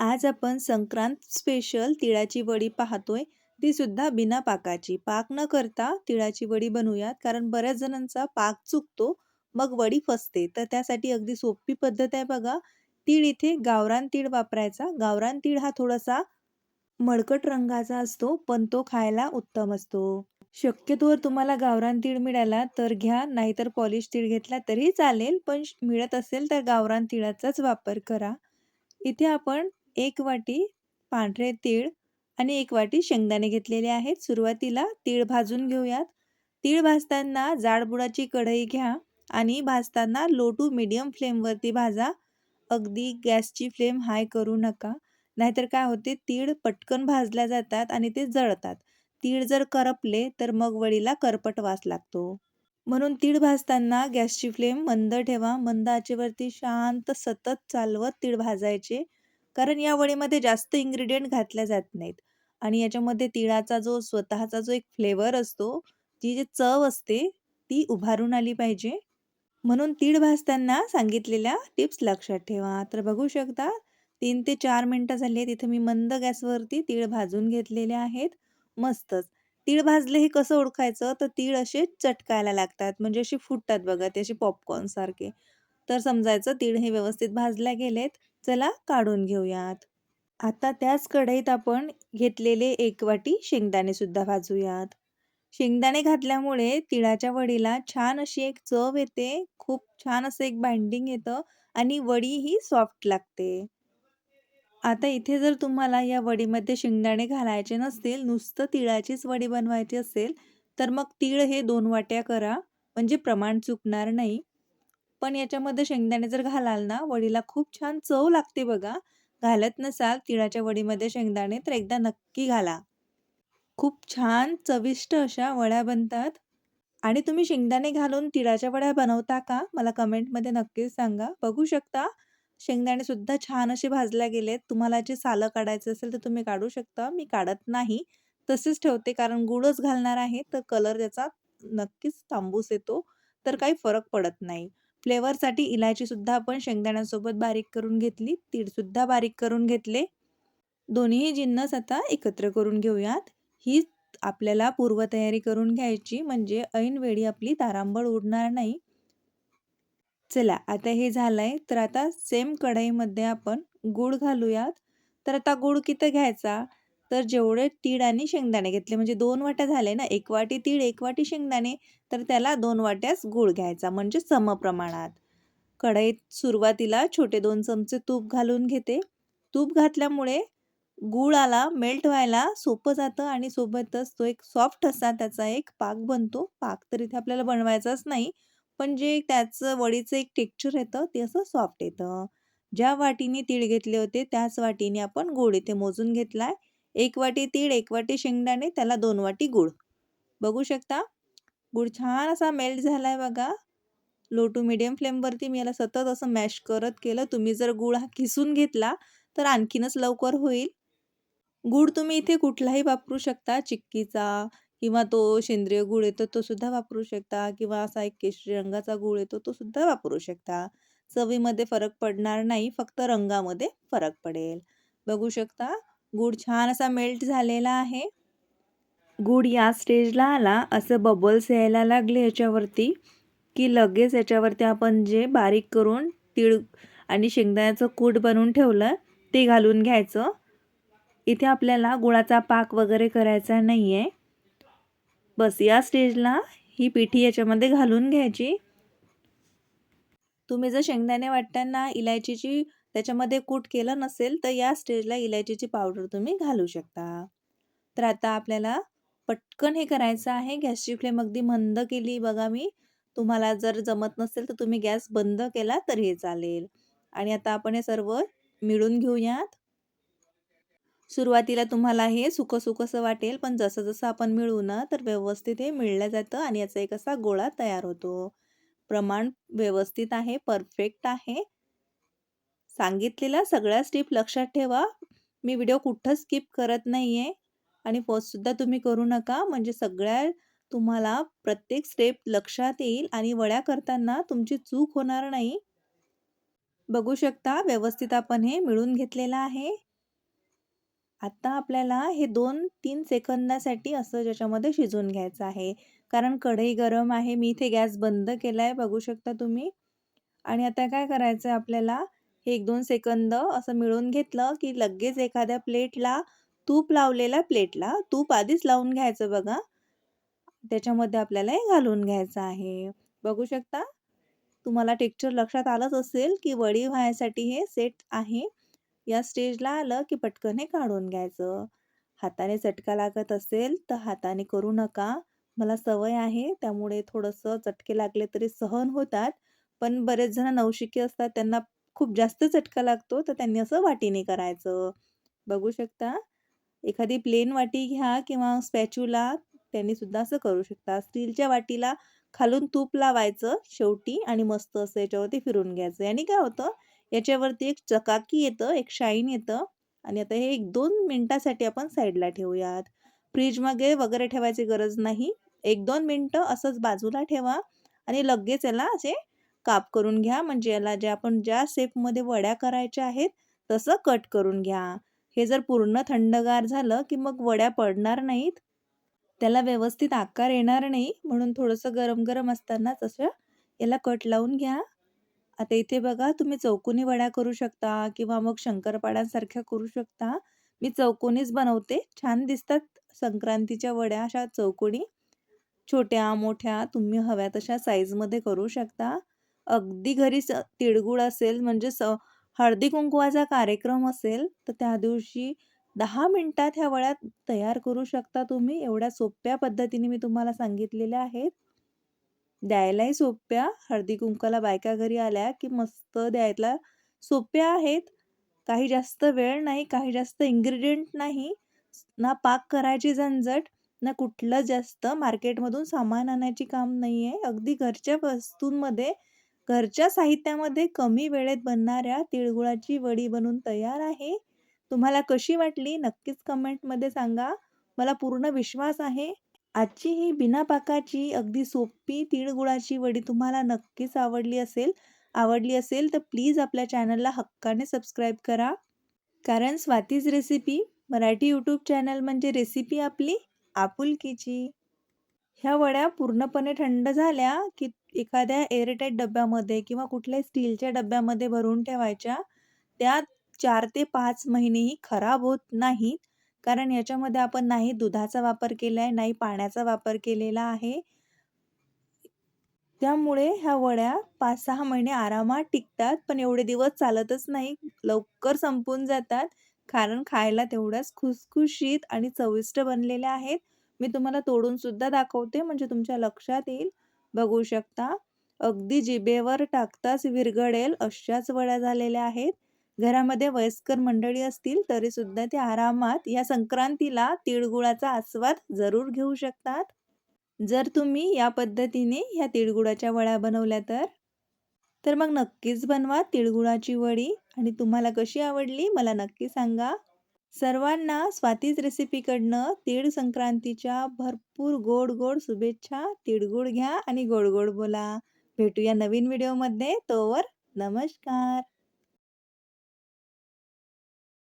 आज आपण संक्रांत स्पेशल तिळाची वडी पाहतोय. ती सुद्धा बिना पाकाची. पाक न करता तिळाची वडी बनवूयात. कारण बऱ्याच जणांचा पाक चुकतो, मग वडी फसते. तर त्यासाठी अगदी सोपी पद्धत आहे बघा. तीळ इथे गावरान तीळ वापरायचा. गावरान तीळ हा थोडासा मळकट रंगाचा असतो, पण तो खायला उत्तम असतो. शक्यतोवर तुम्हाला गावरान तीळ मिळाला तर घ्या, नाहीतर पॉलिश तीळ घेतला तरी चालेल, पण मिळत असेल तर गावरान तिळाचाच वापर करा. इथे आपण एक वाटी पांढरे तीळ आणि एक वाटी शेंगदाणे घेतलेले आहेत. सुरुवातीला तीळ भाजून घेऊयात. तीळ भाजताना जाडबुडाची कढई घ्या आणि भाजताना लो टू मीडियम फ्लेमवरती भाजा. अगदी गॅसची फ्लेम हाय करू नका. नाहीतर काय होते तीळ पटकन भाजल्या जातात आणि ते जळतात. तीळ जर करपले तर मग वडीला करपट वास लागतो. म्हणून तीळ भाजताना गॅसची फ्लेम मंद ठेवा. मंद आचेवरती शांत सतत चालवत तीळ भाजायचे. कारण या वडीमध्ये जास्त इन्ग्रेडियंट घातल्या जात नाहीत. आणि याच्यामध्ये तिळाचा जो स्वतःचा जो एक फ्लेवर असतो, जी जी चव असते ती उभारून आली पाहिजे. म्हणून तीळ भाजताना सांगितलेल्या टिप्स लक्षात ठेवा. तर बघू शकता तीन ते चार मिनटं झाली आहेत. मी मंद गॅसवरती तीळ भाजून घेतलेले आहेत. मस्तच. तीळ भाजले हे कसं ओळखायचं? तर तीळ असे चटकायला लागतात. म्हणजे असे फुटतात बघा ते असे पॉपकॉर्नसारखे. तर समजायचं तीळ हे व्यवस्थित भाजल्या गेलेत. चला काढून घेऊयात. आता त्याच कढईत आपण घेतलेले एक वाटी शेंगदाणे सुद्धा भाजूयात. शेंगदाणे घातल्यामुळे तिळाच्या वडीला छान अशी एक चव येते. खूप छान असं एक बाइंडिंग येतं आणि वडी ही सॉफ्ट लागते. आता इथे जर तुम्हाला या वडीमध्ये शेंगदाणे घालायचे नसतील, नुसतं तिळाचीच वडी बनवायची असेल, तर मग तीळ हे दोन वाट्या करा. म्हणजे प्रमाण चुकणार नाही. पण याच्यामध्ये शेंगदाणे जर घालाल ना, वडीला खूप छान चव लागते बघा. घालत नसाल तिळाच्या वडीमध्ये शेंगदाणे तर एकदा नक्की घाला. खूप छान चविष्ट अशा वड्या बनतात. आणि तुम्ही शेंगदाणे घालून तिळाच्या वड्या बनवता का? मला कमेंटमध्ये नक्कीच सांगा. बघू शकता शेंगदाणे सुद्धा छान असे भाजल्या गेलेत. तुम्हाला जे सालं काढायचं असेल तर तुम्ही काढू शकता. मी काढत नाही. तसेच ठेवते कारण गुळच घालणार आहे, तर कलर त्याचा नक्कीच तांबूस येतो. तर काही फरक पडत नाही. फ्लेवरसाठी इलायचीसुद्धा आपण शेंगदाण्यासोबत बारीक करून घेतली. तीळसुद्धा बारीक करून घेतले. दोन्हीही जिन्नस आता एकत्र करून घेऊयात. ही आपल्याला पूर्वतयारी करून घ्यायची म्हणजे ऐनवेळी आपली तारांबळ उडणार नाही. चला आता हे झालं आहे तर आता सेम कढईमध्ये आपण गूळ घालूयात. तर आता गूळ किती घ्यायचा? तर जेवढे तीळ आणि शेंगदाणे घेतले म्हणजे दोन वाट्या झाले ना. एक वाटी तीळ, एक वाटी शेंगदाणे तर त्याला दोन वाट्यास गूळ घ्यायचा म्हणजे समप्रमाणात. कढईत सुरुवातीला छोटे दोन चमचे तूप घालून घेते. तूप घातल्यामुळे गुळाला मेल्ट व्हायला सोपं जातं आणि सोबतच तो एक सॉफ्ट असा त्याचा एक पाक बनतो. पाक तर इथे आपल्याला बनवायचाच नाही. पण जे त्याचं वडीचं एक टेक्स्चर येतं ते असं सॉफ्ट येतं. ज्या वाटीने तीळ घेतले होते त्याच वाटीने आपण गूळ इथे मोजून घेतलाय. एक वाटी तीळ, एक वाटी शेंगदाणे त्याला दोन वाटी गूळ. बघू शकता गूळ छान असा मेल्ट झाला आहे बघा. लो टू मीडियम फ्लेमवरती मी याला सतत असं मॅश करत केलं. तुम्ही जर गूळ हा किसून घेतला तर आणखीनच लवकर होईल. गूळ तुम्ही इथे कुठलाही वापरू शकता. चिक्कीचा किंवा तो सेंद्रिय गूळ येतो तो सुद्धा वापरू शकता किंवा असा एक केशरी रंगाचा गूळ येतो तो सुद्धा वापरू शकता. चवीमध्ये फरक पडणार नाही. फक्त रंगामध्ये फरक पडेल. बघू शकता गूळ छान असा मेल्ट झालेला आहे. गूळ या स्टेजला आला असं बबल्स यायला लागले याच्यावरती, की लगेच याच्यावरती आपण जे बारीक करून तीळ आणि शेंगदाण्याचं कूट बनवून ठेवलं ते घालून घ्यायचं. इथे आपल्याला गुळाचा पाक वगैरे करायचा नाही आहे बस या स्टेजला ही पिठी याच्यामध्ये घालून घ्यायची. तुम्ही जर शेंगदाणे वाटताना इलायचीची त्याच्यामध्ये कूट केलं नसेल तर या स्टेजला इलायचीची पावडर तुम्ही घालू शकता. तर आता आपल्याला पटकन हे करायचं आहे. गॅसची फ्लेम अगदी मंद केली बघा मी. तुम्हाला जर जमत नसेल तर तुम्ही गॅस बंद केला तरी चालेल. आणि आता आपण हे सर्व मिळून घेऊयात. सुरुवातीला तुम्हाला हे सुकं-सुकंसं वाटेल, पण जसं-जसं आपण मिळवू ना तर व्यवस्थित हे मिळलं जातं आणि याचा एक असा गोळा तयार होतो. प्रमाण व्यवस्थित आहे, परफेक्ट आहे. सांगितलेल्या सगळ्या स्टेप लक्षात ठेवा. मी व्हिडिओ कुठं स्किप करत नाही आहे आणि पॉजसुद्धा तुम्ही करू नका. म्हणजे सगळ्या तुम्हाला प्रत्येक स्टेप लक्षात येईल आणि वड्या करताना तुमची चूक होणार नाही. बघू शकता व्यवस्थित आपण हे मिळून घेतलेलं आहे. आत्ता आपल्याला हे 2-3 सेकंदासाठी असं ज्याच्यामध्ये शिजवून घ्यायचं आहे. कारण कढई गरम आहे. मी इथे गॅस बंद केला आहे बघू शकता तुम्ही. आणि आता काय करायचं आहे आपल्याला हे 1-2 सेकंद असं मिळवून घेतलं, की लगेच एखाद्या प्लेटला तूप लावलेल्या प्लेटला तूप आधीच लावून घ्यायचं बघा. त्याच्यामध्ये आपल्याला हे घालून घ्यायचं आहे. बघू शकता? तुम्हाला टेक्स्चर लक्षात आलंच असेल, की वडी व्हायसाठी हे सेट आहे. या स्टेजला आलं, की पटकन हे काढून घ्यायचं. हाताने चटका लागत असेल, तर हाताने करू नका. मला सवय आहे, त्यामुळे थोडंसं चटके लागले तरी सहन होतात. पण बरेच जण नवशिके असतात, त्यांना खूप जास्त चटका लागतो, तर त्यांनी असं वाटीने करायचं. बघू शकता? एखादी प्लेन वाटी घ्या किंवा स्पॅच्युला त्यांनी सुद्धा असं करू शकता. स्टीलच्या वाटीला खालून तूप लावायचं शेवटी आणि मस्त असं याच्यावरती फिरून घ्यायचं. याने काय होतं, याच्यावरती एक चकाकी येतं, एक शाईन येतं आणि आता हे एक दोन मिनटासाठी आपण साईडला ठेवूयात. फ्रीजमध्ये वगैरे ठेवायची गरज नाही. एक दोन मिनटं असंच बाजूला ठेवा आणि लगेच याला असे काप करून घ्या. म्हणजे याला जे आपण ज्या शेपमध्ये वड्या करायच्या आहेत, तसं कट करून घ्या. हे जर पूर्ण थंडगार झालं, की मग वड्या पडणार नाहीत. त्याला व्यवस्थित आकार येणार नाही. म्हणून थोडंसं गरम-गरम असतानाच असं याला कट लावून घ्या. आता इथे बघा तुम्ही चौकोनी वड्या करू शकता किंवा मग शंकरपाड्यांसारख्या करू शकता. मी चौकोनीच बनवते. छान दिसतात संक्रांतीच्या वड्या अशा चौकोनी. छोट्या, मोठ्या तुम्ही हव्या तशा साईजमध्ये करू शकता. अगदी घरी स तिळगुळ असेल म्हणजे स हळदी-कुंकवाचा कार्यक्रम असेल, तर त्या दिवशी दहा मिनिटात ह्या वड्या तयार करू शकता तुम्ही. एवढ्या सोप्या पद्धतीने मी तुम्हाला सांगितलेल्या आहेत. द्यायलाही सोप्या. हळदी-कुंकवाला बायका घरी आल्या, की मस्त द्यायला सोप्या आहेत. काही जास्त वेळ नाही, काही जास्त इन्ग्रीडियंट नाही. ना पाक करायची झंझट, ना कुठलं जास्त मार्केटमधून सामान आणायची काम नाही आहे अगदी घरच्या वस्तूंमध्ये, घरच्या साहित्यामध्ये कमी वेळेत बनणाऱ्या तिळगुळाची वडी बनून तयार आहे. तुम्हाला कशी वाटली नक्कीच कमेंटमध्ये सांगा. मला पूर्ण विश्वास आहे, आजची ही बिना पाकाची अगदी सोपी तिळगुळाची वडी तुम्हाला नक्कीच आवडली असेल. आवडली असेल तर प्लीज आपल्या चॅनलला हक्काने सबस्क्राईब करा. कारण Swati's recipe Marathi YouTube channel म्हणजे रेसिपी आपली आपुलकीची. ह्या वड्या पूर्णपणे थंड झाल्या, की एखाद्या एअरटाईट डब्यामध्ये किंवा कुठल्याही स्टीलच्या डब्यामध्ये भरून ठेवायच्या. त्या चार ते पाच महिनेही खराब होत नाहीत. कारण याच्यामध्ये आपण नाही दुधाचा वापर केला आहे नाही पाण्याचा वापर केलेला आहे. त्यामुळे ह्या वड्या 5-6 महिने आरामात टिकतात. पण एवढे दिवस चालतच नाही. लवकर संपून जातात. कारण खायला तेवढ्याच खुसखुशीत आणि चविष्ट बनलेल्या आहेत. मी तुम्हाला तोडून सुद्धा दाखवते म्हणजे तुमच्या लक्षात येईल. बघू शकता. अगदी जिभेवर टाकताच विरघळेल अशाच वड्या झालेल्या आहेत. घरामध्ये वयस्कर मंडळी असतील तरी सुद्धा ते आरामात या संक्रांतीला तिळगुळाचा आस्वाद जरूर घेऊ शकतात. जर तुम्ही या पद्धतीने ह्या तिळगुळाच्या वड्या बनवल्या तर. तर मग नक्कीच बनवा तिळगुळाची वडी आणि तुम्हाला कशी आवडली मला नक्की सांगा. सर्वांना स्वातीज रेसिपीकडनं तीळ संक्रांतीच्या भरपूर गोड-गोड शुभेच्छा. तिळगुळ घ्या आणि गोड-गोड बोला. भेटूया नवीन व्हिडिओमध्ये. तोवर नमस्कार.